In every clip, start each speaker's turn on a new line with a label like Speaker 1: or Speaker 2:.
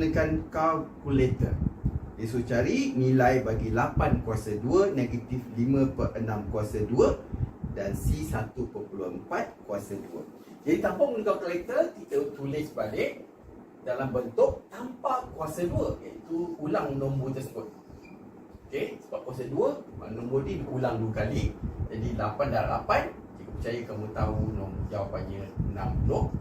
Speaker 1: Gunakan kalkulator. Dia cari nilai bagi 8 kuasa 2 negatif 5 per 6 kuasa 2 dan C 1.4 kuasa 2. Jadi tanpa guna kalkulator, kita tulis balik dalam bentuk tanpa kuasa 2 iaitu ulang nombor tersebut. Okey, sebab kuasa 2 nombor ni diulang dua kali. Jadi 8 darab 8, cikgu percaya kamu tahu nombor jawapannya 64.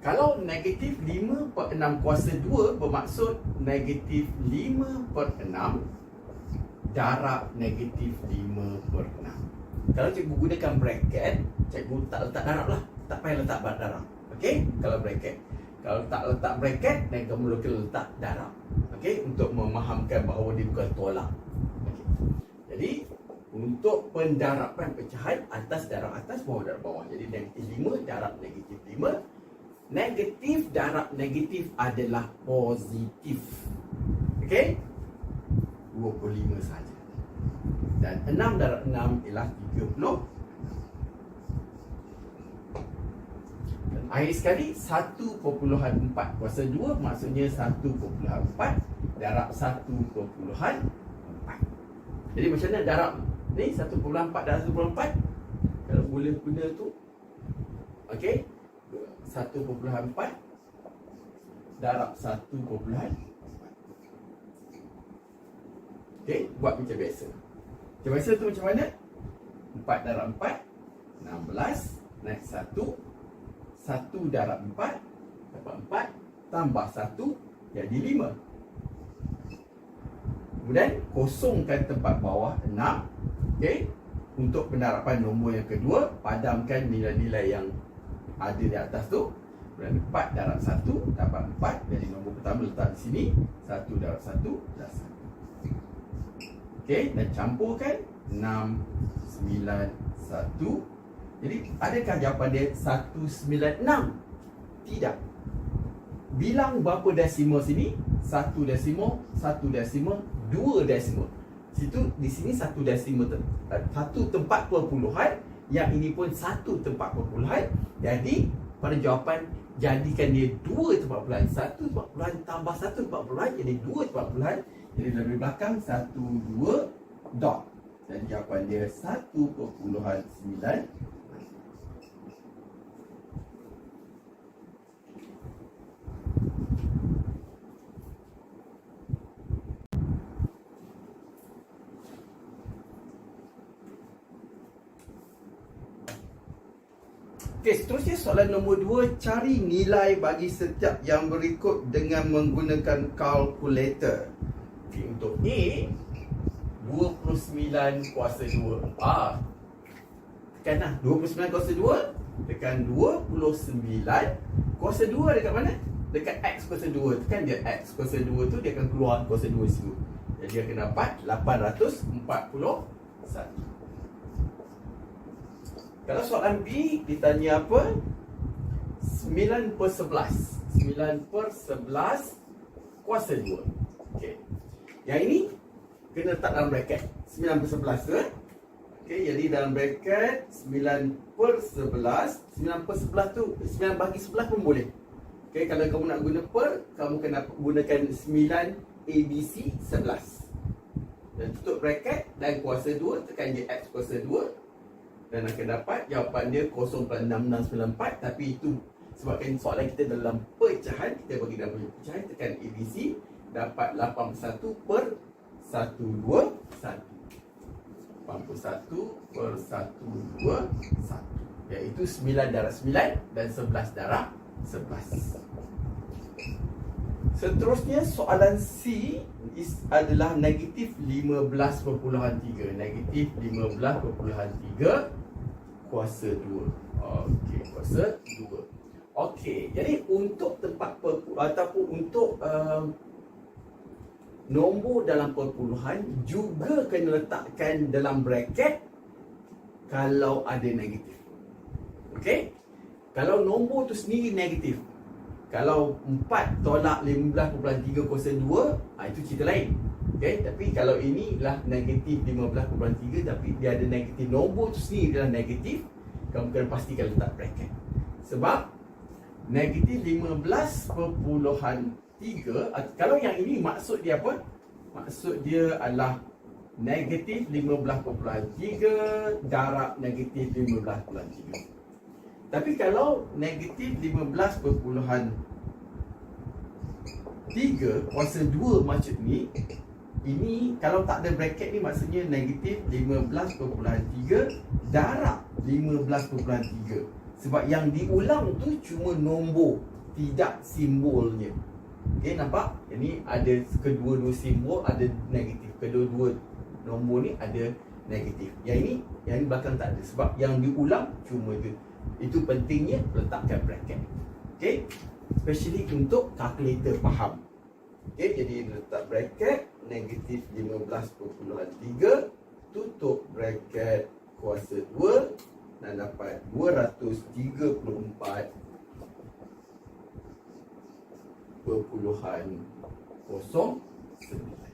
Speaker 1: Kalau negatif 5 per 6 kuasa 2 bermaksud negatif 5 per 6 darab negatif 5 per 6. Kalau cikgu gunakan bracket, cikgu tak letak darab lah. Tak payah letak darab. Okey? Kalau bracket. Kalau tak letak bracket, dan kamu perlu letak darab. Okey? Untuk memahamkan bahawa dia bukan tolak. Okey. Jadi, untuk pendaraban pecahan atas darab atas bawah darab bawah. Jadi negatif 5 darab negatif 5 negatif darab negatif adalah positif. Okey? 25 saja. Dan 6 darab 6 ialah 30. Dan akhir sekali 1.4 kuasa 2 maksudnya 1.4 darab 1.4. Jadi macam mana darab ni 1.4 darab 1.4? Kalau boleh guna tu Okey 1.4 darab 1.4 Okey, buat macam biasa. Macam biasa tu macam mana? 4 darab 4 16 Naik 1 1 darab 4 Dapat 4 Tambah 1 Jadi 5 Kemudian kosongkan tempat bawah 6 Okey Untuk penerapan nombor yang kedua Padamkan nilai-nilai yang ada di atas tu dan 4 darab 1 dapat 4 jadi nombor pertama letak di sini 1 darab 1 dah 1 ok dan campurkan 6 9 1 jadi adakah jawapan dia 196 tidak. Bilang berapa desimal sini? 1 desimal 1 desimal 2 desimal situ di sini 1 desimal satu tempat perpuluhan yang ini pun satu tempat perpuluhan jadi pada jawapan jadikan dia dua tempat perpuluhan satu tempat perpuluhan tambah satu tempat perpuluhan jadi dua tempat perpuluhan jadi dari belakang satu dua dot. Dan jawapan dia satu perpuluhan sembilan Okey, seterusnya soalan nombor 2 Cari nilai bagi setiap yang berikut dengan menggunakan kalkulator. Okey, untuk A 29 kuasa 2 Ah, Tekan lah, 29 kuasa 2 Tekan 29 Kuasa 2 dekat mana? Dekat X kuasa 2 Tekan dia X kuasa 2 tu dia akan keluar kuasa 2 situ. Jadi dia akan dapat 841 kalau soalan B ditanya apa? 9 per 11 9 per 11 kuasa 2 okay. Yang ini kena letak dalam bracket 9 per 11 eh? okay, Jadi dalam bracket 9 per 11 9 per 11 tu 9 bagi 11 pun boleh okay, Kalau kamu nak guna per Kamu kena gunakan 9 ABC 11 Dan tutup bracket Dan kuasa 2 Tekan je X kuasa 2 dan akan dapat jawapan dia 0.6694 tapi itu sebabkan soalan kita dalam pecahan kita bagi dalam pecahan tekan ABC dapat 81 per 121 81 per 121 iaitu 9 darab 9 dan 11 darab 11 Seterusnya soalan C is adalah negatif 15.3 Negatif 15.3 kuasa 2 Okey, kuasa 2 Okey, jadi untuk tempat perpuluhan Ataupun untuk um, Nombor dalam perpuluhan Juga kena letakkan dalam bracket Kalau ada negatif. Okey? Kalau nombor tu sendiri negatif Kalau 4 tolak 15.3 kuasa 2 ha, Itu cerita lain Okay, tapi kalau ini adalah negatif 15.3 tapi dia ada negatif nombor tu sendiri adalah negatif kamu kena pastikan letak bracket sebab Negatif 15.3 at- Kalau yang ini maksud dia apa? Maksud dia adalah Negatif 15.3 Darab negatif 15.3 Tapi kalau Negatif 15.3 Kuasa 2 macam ni Ini kalau tak ada bracket ni Maksudnya negatif 15.3 Darab 15.3 Sebab yang diulang tu Cuma nombor Tidak simbolnya. Okay nampak? Ini ada kedua-dua simbol Ada negatif. Kedua-dua nombor ni ada negatif. Yang ini Yang ini belakang tak ada. Sebab yang diulang Cuma dia. Itu pentingnya Letakkan bracket. Okay Especially untuk calculator faham. Okay, jadi letak bracket negatif 15.3 tutup bracket kuasa 2 dan dapat 234 perpuluhan kosong sembilan.